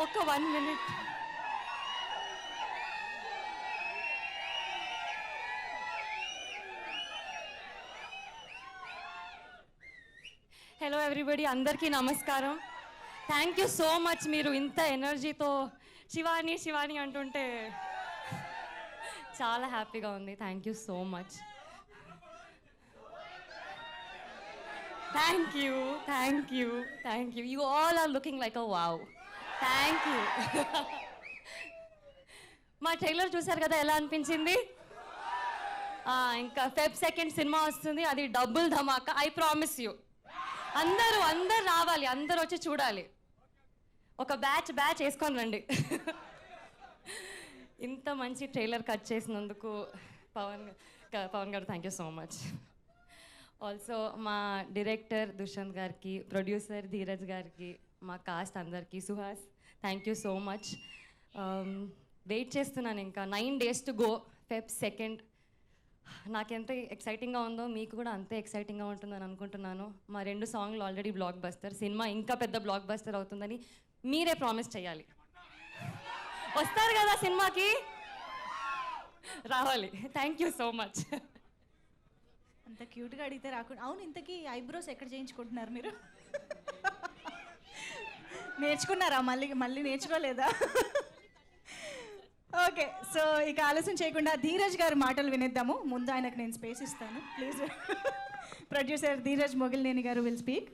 ఒక one minute. Hello everybody అందరికీ నమస్కారం. థ్యాంక్ యూ సో మచ్ మీరు ఇంత ఎనర్జీతో శివాని శివాని అంటుంటే చాలా హ్యాపీగా ఉంది. Thank you so much thank you thank you thank you you all are looking like a wow thank you. మా ట్రైలర్ చూసారు కదా ఎలా అనిపించింది? ఇంకా ఫెబ్ సెకండ్ సినిమా వస్తుంది అది డబుల్ ధమాకా ఐ ప్రామిస్ యూ అందరూ అందరు రావాలి అందరూ వచ్చి చూడాలి. ఒక బ్యాచ్ బ్యాచ్ వేసుకొని రండి. ఇంత మంచి ట్రైలర్ కట్ చేసినందుకు పవన్ పవన్ గారు thank you so much also మా డైరెక్టర్ దుష్యంత్ గారికి ప్రొడ్యూసర్ ధీరజ్ గారికి మా కాస్ట్ అందరికీ Suhas thank you so much wait చేస్తున్నాను ఇంకా. Nine days to go Feb second నాకెంత ఎక్సైటింగ్గా ఉందో మీకు కూడా అంతే ఎక్సైటింగ్గా ఉంటుందని అనుకుంటున్నాను. మా రెండు సాంగ్లు ఆల్రెడీ బ్లాక్ బస్టర్ సినిమా ఇంకా పెద్ద బ్లాక్ బస్టర్ అవుతుందని మీరే ప్రామిస్ చేయాలి. వస్తారు కదా సినిమాకి? రావాలి. థ్యాంక్ యూ సో మచ్ అంత క్యూట్గా అడిగితే రాకుండా అవును ఇంతకీ ఐబ్రోస్ ఎక్కడ చేయించుకుంటున్నారు మీరు? నేర్చుకున్నారా? మళ్ళీ మళ్ళీ నేర్చుకోలేదా? ఓకే సో ఇక ఆలస్యం చేయకుండా ధీరజ్ గారి మాటలు వినేద్దాము. ముందు ఆయనకు నేను స్పేస్ ఇస్తాను. ప్లీజ్. ప్రొడ్యూసర్ ధీరజ్ మొగిలినేని గారు విల్ స్పీక్.